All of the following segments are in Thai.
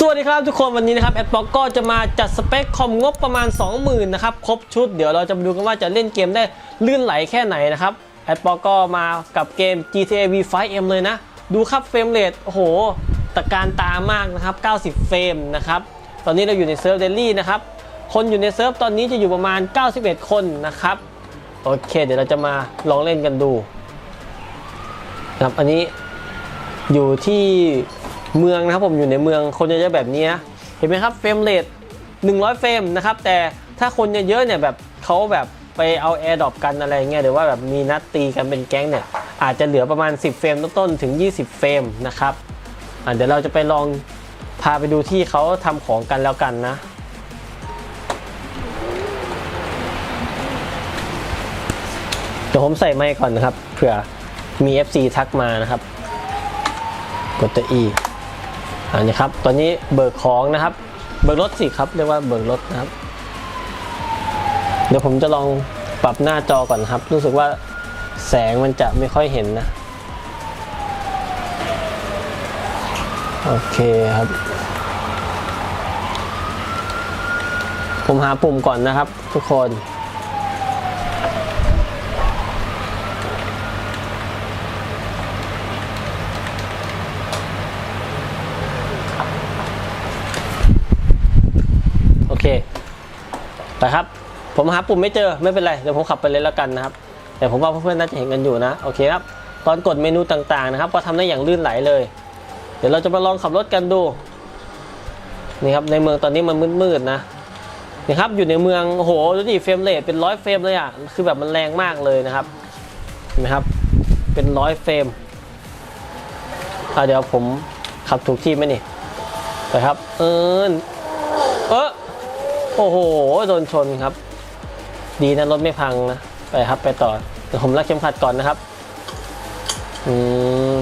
สวัสดีครับทุกคนวันนี้นะครับแอดบ็อกก็จะมาจัดสเปคคอมงบประมาณ 20,000นะครับครบชุดเดี๋ยวเราจะมาดูกันว่าจะเล่นเกมได้ลื่นไหลแค่ไหนนะครับแอดบ็อกก็มากับเกม GTA V5M เลยนะ ดูครับเฟรมเรทโอ้โหตะการตามากนะครับ 90 เฟรมนะครับตอนนี้เราอยู่ในเซิร์ฟเดลี่นะครับคนอยู่ในเซิร์ฟตอนนี้จะอยู่ประมาณ 91 คนนะครับโอเค เดี๋ยวเราจะมาลองเล่นกันดูครับอันนี้อยู่ที่ เมืองนะครับผมอยู่ในเมืองคนเยอะๆแบบนี้นะเห็นไหมครับเฟรมเรท100 เฟรมนะครับแต่ถ้าคนเยอะๆเนี่ยแบบเขาแบบไปเอาแอร์ดรอปกันอะไรเงี้ยหรือว่าแบบมีนัดตีกันเป็นแก๊งเนี่ยอาจจะเหลือประมาณ 10 เฟรมต้นๆถึง 20 เฟรมนะครับเดี๋ยวเราจะไปลองพาไปดูที่เขาทำของกันแล้วกันนะเดี๋ยวผมใส่ไมค์ก่อนนะครับเผื่อมี FC ทักมานะครับ กดตัว E อันนี้ครับ ตอนนี้เบิกของนะครับ เบิกรถสิครับเรียกว่าเบิกรถนะครับ เดี๋ยวผมจะลองปรับหน้าจอก่อนครับ รู้สึกว่าแสงมันจะไม่ค่อยเห็นนะ โอเคครับ ผมหาปุ่มก่อนนะครับทุกคน ไปครับ ผมหาปุ่มไม่เจอไม่เป็นไรเดี๋ยวผมขับไปเลยแล้วกันนะครับ แต่ผมว่าเพื่อนๆน่าจะเห็นกันอยู่นะโอเคครับตอนกดเมนูต่างๆนะครับก็ทำได้อย่างลื่นไหลเลย เดี๋ยวเราจะมาลองขับรถกันดูนี่ครับในเมืองตอนนี้มันมืดๆนะนี่ครับอยู่ในเมืองโอ้โหดูดิเฟรมเรทเป็นร้อยเฟรมเลยอะคือแบบมันแรงมากเลยนะครับเห็นไหมครับเป็นร้อยเฟรมเดี๋ยวผมขับถูกที่ไหมนี่ไปครับ เออเออ โอ้โห โดนชนครับ ดีนะรถไม่พังนะ ไปครับไปต่อเดี๋ยวผมรักเข็มขัดก่อนนะครับอืม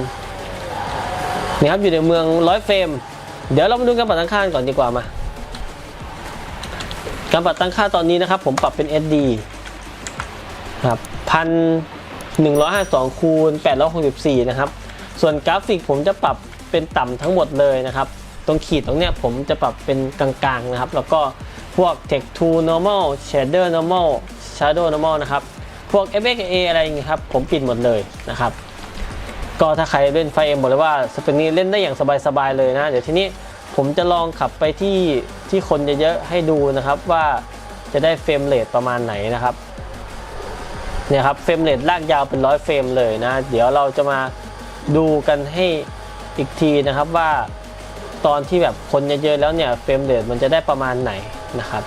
นี่ครับอยู่ในเมืองร้อยเฟรม เดี๋ยวเรามาดูการปรับตั้งค่าก่อนดีกว่ามา การปรับตั้งค่าตอนนี้นะครับ ผมปรับเป็น SD ครับพันหนึ่งร้อยห้าสองคูณแปดร้อยหกสิบสี่นะครับ ส่วนกราฟิกผมจะปรับเป็นต่ำทั้งหมดเลยนะครับ ตรงขีดตรงเนี้ยผมจะปรับเป็นกลางๆนะครับ แล้วก็ พวก text to normal shader normal shadow normal นะครับ พวก FXA อะไรอย่างเงี้ยครับ ผมปิดหมดเลยนะครับ ก็ถ้าใครเล่นไฟเอ็มบอกเลยว่าสเปนนี้เล่นได้อย่างสบายๆเลยนะ เดี๋ยวทีนี้ผมจะลองขับไปที่ที่คนเยอะๆให้ดูนะครับว่าจะได้เฟรมเรทประมาณไหนนะครับเนี่ยครับเฟรมเรทลากยาวเป็นร้อยเฟรมเลยนะ เดี๋ยวเราจะมาดูกันให้อีกทีนะครับว่าตอนที่แบบคนเยอะๆแล้วเนี่ยเฟรมเรทมันจะได้ประมาณไหน นะครับ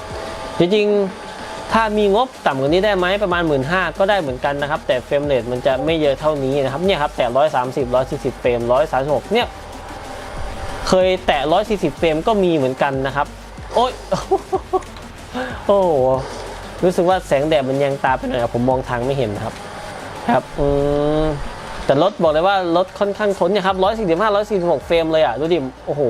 จริงๆ ถ้ามีงบต่ำกว่านี้ได้ไหมประมาณ 1 5ื่นก็ได้เหมือนกันนะครับ แต่เฟรมเรทมันจะไม่เยอะเท่านี้นะครับเนี่ยครับแต่130 140เฟรม136เนี่ยเคยแตะ140เฟรมก็มีเหมือนกันนะครับ โอ๊ยโอ้โหรู้สึกว่าแสงแดดมันแยังตาไปหน่อยครับผมมองทางไม่เห็นนะครับ ครับอืมแต่รถบอกเลยว่ารถค่อนข้างทนเนี่ยครับ145 146เฟรมเลยอะดูดิโอ้โห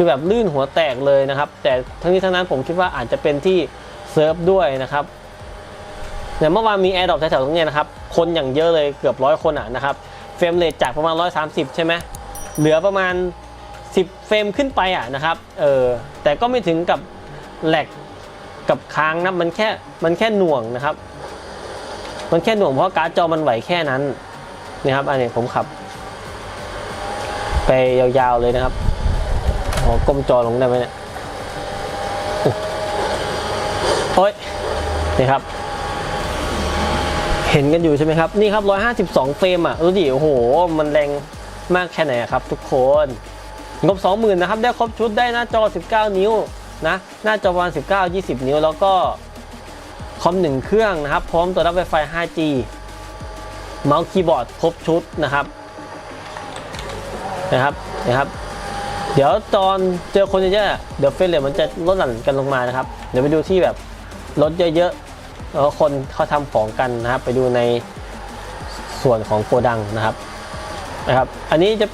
คือแบบลื่นหัวแตกเลยนะครับ แต่ทั้งนี้ทั้งนั้นผมคิดว่าอาจจะเป็นที่เซิร์ฟด้วยนะครับเนี่ยเมื่อวานมีแอร์ดรอปแถวๆตรงนี้นะครับ คนอย่างเยอะเลยเกือบร้อยคนอะนะครับ เฟรมเรทจากประมาณ 130 ใช่ไหมเหลือประมาณ 10 เฟรมขึ้นไปอะนะครับ เออ แต่ก็ไม่ถึงกับแหลกกับค้างนะ มันแค่ มันแค่หน่วงนะครับ มันแค่หน่วงเพราะการ์ดจอมันไหวแค่นั้นนี่ครับ อันนี้ผมขับ ไปยาวๆเลยนะครับ อก้มจอลงได้ไหมเนี่ยโอ้ยนี่ครับ เห็นกันอยู่ใช่ไหมครับ นี่ครับ 152 เฟรมอะดูดิโอ้โห มันแรงมากแค่ไหนครับ ทุกคน งบ 20,000นะครับ ได้ครบชุดได้หน้าจอ 19 นิ้วนะ หน้าจอประมาณ19 20 นิ้ว แล้วก็คอมหนึ่งเครื่องนะครับ พร้อมตัวรับ Wi-Fi 5G เมาส์คีย์บอร์ดครบชุดนะครับ นะครับ นะครับ เดี๋ยวตอนเจอคนเยอะๆเดี๋ยวเฟรมเรทมันจะลดหลั่นกันลงมานะครับ เดี๋ยวไปดูที่แบบรถเยอะๆแล้วคนเขาทำของกันนะครับ ไปดูในส่วนของโกดังนะครับนะครับ อันนี้จะ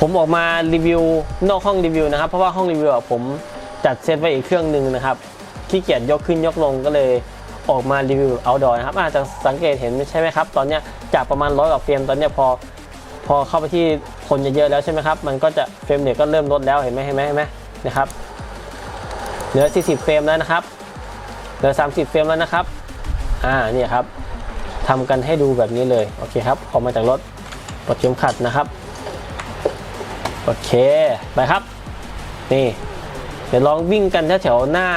ผมออกมารีวิวนอกห้องรีวิวนะครับ เพราะว่าห้องรีวิวผมจัดเซตไว้อีกเครื่องหนึ่งนะครับขี้เกียจยกขึ้นยกลงก็เลยออกมารีวิวเอาดอนะครับอาจจะสังเกตเห็นใช่ไหมครับ ตอนเนี้ยจากประมาณร้อยกว่าเฟรมตอนเนี้ยพอพอเข้าไปที่ คนเยอะๆแล้วใช่ไหมครับ มันก็จะเฟรมเรทก็เริ่มลดแล้วเห็นไหมเห็นไหมเห็นไหมนะครับ เหลือ 40 เฟรมแล้วนะครับ เหลือ 30 เฟรมแล้วนะครับ อ่า นี่ครับทำกันให้ดูแบบนี้เลย โอเคครับ ออกมาจากรถปลดเข็มขัดนะครับ โอเค ไปครับ นี่ เดี๋ยวลองวิ่งกันแถวๆหน้า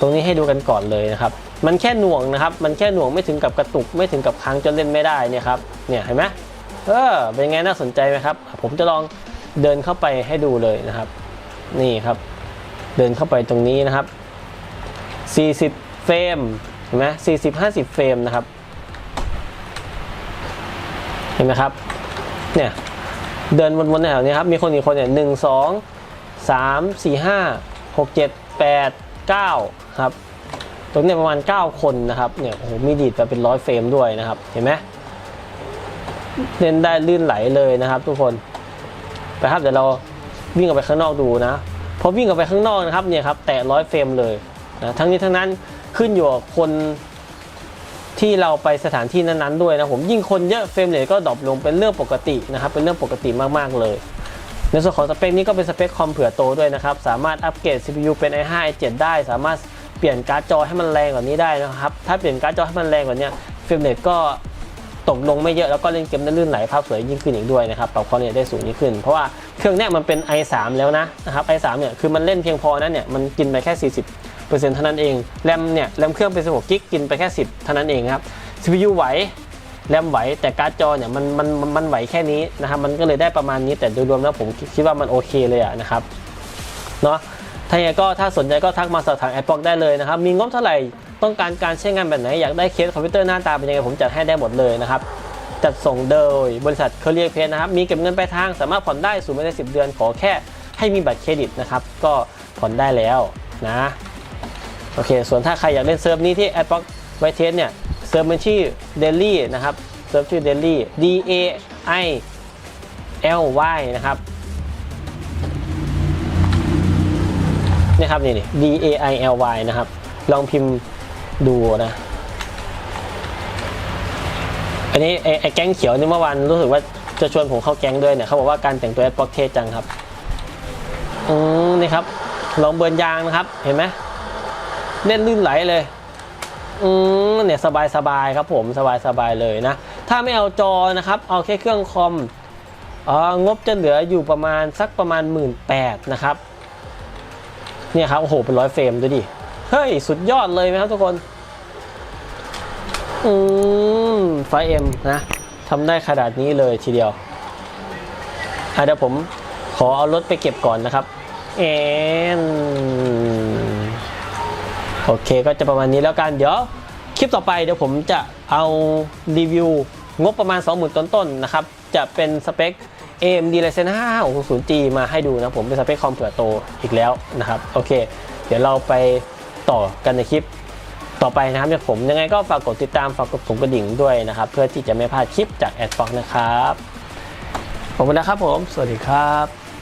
ตรงนี้ให้ดูกันก่อนเลยนะครับ มันแค่หน่วงนะครับ มันแค่หน่วงไม่ถึงกับกระตุก ไม่ถึงกับค้างจนเล่นไม่ได้เนี่ยครับ เนี่ยเห็นไหม เออเป็นไงน่าสนใจไหมครับ ผมจะลองเดินเข้าไปให้ดูเลยนะครับ นี่ครับ เดินเข้าไปตรงนี้นะครับ 40 เฟรมเห็นไหม40 50เฟรมนะครับ เห็นไหมครับ เนี่ย เดินวนๆแถวนี้ครับ มีคนอีกคนเนี่ยหนึ่งสองสามสี่ห้าหกเจ็ดแปดเก้าครับ ตรงนี้ประมาณ 9 คนนะครับ เนี่ย โอ้โห มีดีดไปเป็นร้อยเฟรมด้วยนะครับ เห็นไหม เล่นได้ลื่นไหลเลยนะครับ ทุกคนไปครับเดี๋ยวเราวิ่งออกไปข้างนอกดูนะพอวิ่งออกไปข้างนอกนะครับเนี่ยครับแตะร้อยเฟรมเลยนะทั้งนี้ทั้งนั้นขึ้นอยู่กับคนที่เราไปสถานที่นั้นๆด้วยนะผมยิ่งคนเยอะเฟรมเรทก็ดรอปลงเป็นเรื่องปกตินะครับ เป็นเรื่องปกติมากๆเลย ในส่วนของสเปคนี้ก็เป็นสเปคคอมเผื่อโตด้วยนะครับ สามารถอัปเกรด CPU เป็น i5 i7 ได้ สามารถเปลี่ยนการ์ดจอให้มันแรงกว่านี้ได้นะครับ ถ้าเปลี่ยนการ์ดจอให้มันแรงกว่านี้เฟรมเรทก็ ตกลงไม่เยอะแล้วก็เล่นเกมได้ลื่นไหลภาพสวยยิ่งขึ้นอีกด้วยนะครับปรับความละเอียดได้สูงยิ่งขึ้น เพราะว่าเครื่องเนี้ยมันเป็น i3 แล้วนะนะครับ i3 เนี่ยคือมันเล่นเพียงพอนั้นเนี่ยมันกินไปแค่ 40เปอร์เซ็นต์เท่านั้นเองแรมเนี่ยแรมเครื่องเป็น16กิกกินไปแค่ 10 เท่านั้นเองครับ CPU ไหวแรมไหวแต่การ์ดจอเนี่ยมันมันมันไหวแค่นี้นะครับมันก็เลยได้ประมาณนี้แต่โดยรวมแล้วผมคิดว่ามันโอเคเลยอะนะครับเนาะถ้าอย่างก็ถ้าสนใจก็ทักมาสอบถามแอดบ็อกได้เลยนะครับ มีงบเท่าไหร่ ต้องการการใช้งานแบบไหน อยากได้เคสคอมพิวเตอร์หน้าตาเป็นยังไงผมจัดให้ได้หมดเลยนะครับ จัดส่งโดยบริษัทเคเรียเพจนะครับ มีเก็บเงินปลายทางสามารถผ่อนได้สูงไม่ได้10 เดือน ขอแค่ให้มีบัตรเครดิตนะครับ ก็ผ่อนได้แล้วนะ โอเค ส่วนถ้าใครอยากเล่นเซิร์ฟนี้ที่ a d b l o c k ไวเทสเนี่ย เซิร์ฟมันชื่อ Daily นะครับ เซิร์ฟชื่อ Daily D A I L Y นะครับนี่ครับนี่นี่ D A I L Y นะครับ ลองพิมพ์ ดูนะ อันนี้ไอ้ไอ้แก๊งเขียวนี่เมื่อวานรู้สึกว่าจะชวนผมเข้าแก๊งด้วยเนี่ยเขาบอกว่าการแต่งตัวแอดบ็อกเทจังครับ อืมนี่ครับ ลองเบิร์นยางนะครับ เห็นไหมเล่นลื่นไหลเลย อืมเนี่ยสบายสบายครับผมสบายสบายเลยนะ ถ้าไม่เอาจอนะครับ เอาแค่เครื่องคอมอองบจะเหลืออยู่ประมาณสักประมาณ 1 8ื่นนะครับ เนี่ยครับ โอ้โห เป็นร้อยเฟรมดูดิ เฮ้ย สุดยอดเลยไหมครับทุกคน อืม ไฟเอ็มนะทำได้ขนาดนี้เลยทีเดียวเดี๋ยวผมขอเอารถไปเก็บก่อนนะครับ เอ็นโอเคก็จะประมาณนี้แล้วกัน เดี๋ยวคลิปต่อไปเดี๋ยวผมจะเอารีวิวงบประมาณ 20,000 ต้นๆนะครับ จะเป็นสเปค AMD Ryzen 5 5 6 0 G มาให้ดูนะผมเป็นสเปคคอมเผื่อโตอีกแล้วนะครับ โอเค เดี๋ยวเราไป ต่อกันในคลิปต่อไปนะครับจากผมยังไงก็ฝากกดติดตามฝากกดปุ่มกระดิ่งด้วยนะครับ เพื่อที่จะไม่พลาดคลิปจากแอดฟอกนะครับขอบคุณนะครับผม สวัสดีครับ